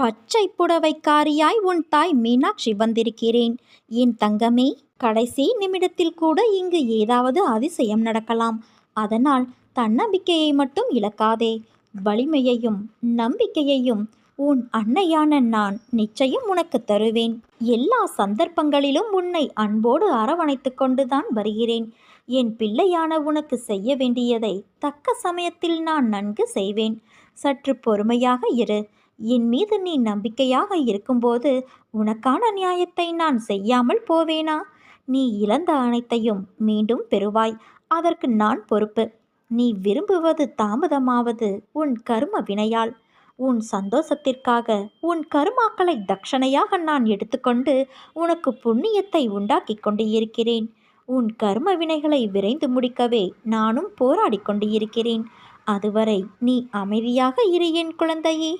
பச்சை புடவைக்காரியாய் உன் தாய் மீனாட்சி வந்திருக்கிறேன். என் தங்கமே கடைசி நிமிடத்தில் கூட இங்கு ஏதாவது அதிசயம் நடக்கலாம். அதனால் தன்னம்பிக்கையை மட்டும் இழக்காதே. வலிமையையும் நம்பிக்கையையும் உன் அன்னையான நான் நிச்சயம் உனக்கு தருவேன். எல்லா சந்தர்ப்பங்களிலும் உன்னை அன்போடு அரவணைத்து கொண்டுதான் வருகிறேன். என் பிள்ளையான உனக்கு செய்ய வேண்டியதை தக்க சமயத்தில் நான் நன்கு செய்வேன். சற்று பொறுமையாக இரு. என் மீது நீ நம்பிக்கையாக இருக்கும்போது உனக்கான நியாயத்தை நான் செய்யாமல் போவேனா? நீ இழந்த அனைத்தையும் மீண்டும் பெறுவாய். அதற்கு நான் பொறுப்பு. நீ விரும்புவது தாமதமாவது உன் கரும வினையால். உன் சந்தோஷத்திற்காக உன் கருமாக்களை தட்சணையாக நான் எடுத்துக்கொண்டு உனக்கு புண்ணியத்தை உண்டாக்கி கொண்டு இருக்கிறேன் உன் கர்ம வினைகளை விரைந்து முடிக்கவே நானும் போராடி கொண்டு இருக்கிறேன் அதுவரை நீ அமைதியாக இரு என் குழந்தையே.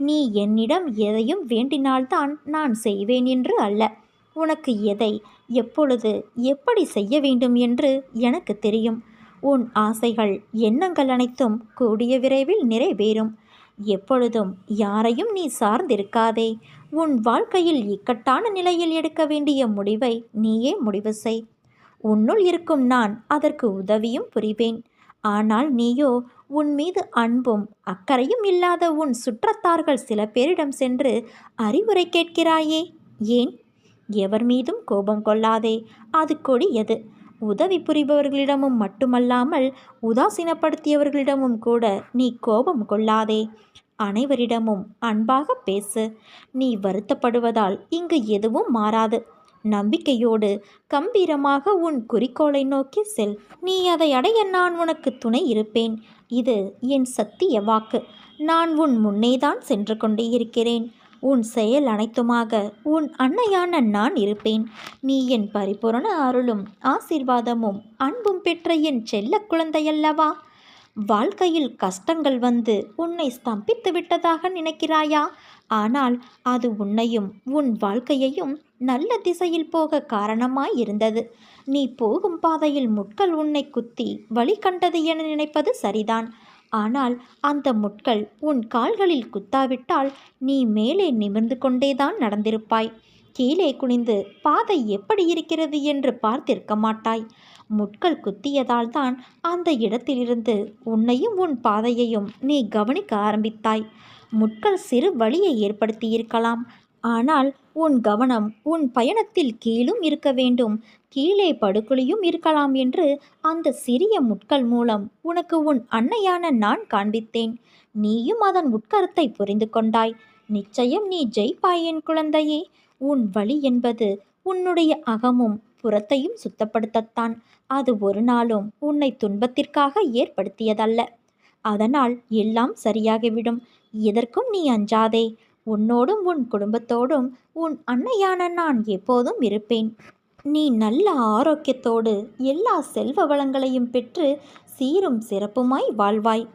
நீ என்னிடம் எதையும் வேண்டினால்தான் நான் செய்வேன் என்று அல்ல. உனக்கு எதை எப்பொழுது எப்படி செய்ய வேண்டும் என்று எனக்கு தெரியும். உன் ஆசைகள் எண்ணங்கள் அனைத்தும் கூடிய விரைவில் நிறைவேறும். எப்பொழுதும் யாரையும் நீ சார்ந்திருக்காதே. உன் வாழ்க்கையில் இக்கட்டான நிலையில் எடுக்க வேண்டிய முடிவை நீயே முடிவு செய். உன்னுள் இருக்கும் நான் அதற்கு உதவியும் புரிவேன். ஆனால் நீயோ உன் மீது அன்பும் அக்கறையும் இல்லாத உன் சுற்றத்தார்கள் சில பேரிடம் சென்று அறிவுரை கேட்கிறாயே. ஏன்? எவர் மீதும் கோபம் கொள்ளாதே. அது கொடியது. உதவி புரிபவர்களிடமும் மட்டுமல்லாமல் உதாசீனப்படுத்தியவர்களிடமும் கூட நீ கோபம் கொள்ளாதே. அனைவரிடமும் அன்பாக பேசு. நீ வருத்தப்படுவதால் இங்கு எதுவும் மாறாது. நம்பிக்கையோடு கம்பீரமாக உன் குறிக்கோளை நோக்கி செல். நீ அதை அடைய நான் உனக்கு துணை இருப்பேன். இது என் சத்திய வாக்கு. நான் உன் முன்னேதான் சென்று கொண்டே இருக்கிறேன். உன் செயல் அனைத்துமாக உன் அன்னையான நான் இருப்பேன். நீ என் பரிபூரண அருளும் ஆசீர்வாதமும் அன்பும் பெற்ற என் செல்ல குழந்தையல்லவா? வாழ்க்கையில் கஷ்டங்கள் வந்து உன்னை ஸ்தம்பித்து விட்டதாக நினைக்கிறாயா? ஆனால் அது உன்னையும் உன் வாழ்க்கையையும் நல்ல திசையில் போக காரணமாய் இருந்தது நீ போகும் பாதையில் முட்கள் உன்னை குத்தி வழி கண்டது என நினைப்பது சரிதான். ஆனால் அந்த முட்கள் உன் கால்களில் குத்தாவிட்டால் நீ மேலே நிமிர்ந்து கொண்டேதான் நடந்திருப்பாய். கீழே குனிந்து பாதை எப்படி இருக்கிறது? என்று பார்த்திருக்க மாட்டாய். முட்கள் குத்தியதால் தான் அந்த இடத்திலிருந்து உன்னையும் உன் பாதையையும் நீ கவனிக்க ஆரம்பித்தாய். முட்கள் சிறு வழியை ஏற்படுத்தியிருக்கலாம். ஆனால் உன் கவனம் உன் பயணத்தில் கீழும் இருக்க வேண்டும். கீழே படுகொலியும் இருக்கலாம் என்று அந்த சிறிய முட்கள் மூலம் உனக்கு உன் அன்னையான நான் காண்பித்தேன். நீயும் அதன் உட்கருத்தை புரிந்து கொண்டாய். நிச்சயம் நீ ஜெயிப்பாய் என் குழந்தையே. உன் வழி என்பது உன்னுடைய அகமும் புறத்தையும் சுத்தப்படுத்தத்தான். அது ஒரு நாளும் உன்னை துன்பத்திற்காக ஏற்படுத்தியதல்ல. அதனால் எல்லாம் சரியாகிவிடும். எதற்கும் நீ அஞ்சாதே. உன்னோடும் உன் குடும்பத்தோடும் உன் அன்னையான நான் எப்போதும் இருப்பேன். நீ நல்ல ஆரோக்கியத்தோடு எல்லா செல்வ வளங்களையும் பெற்று சீரும் சிறப்புமாய் வாழ்வாய்.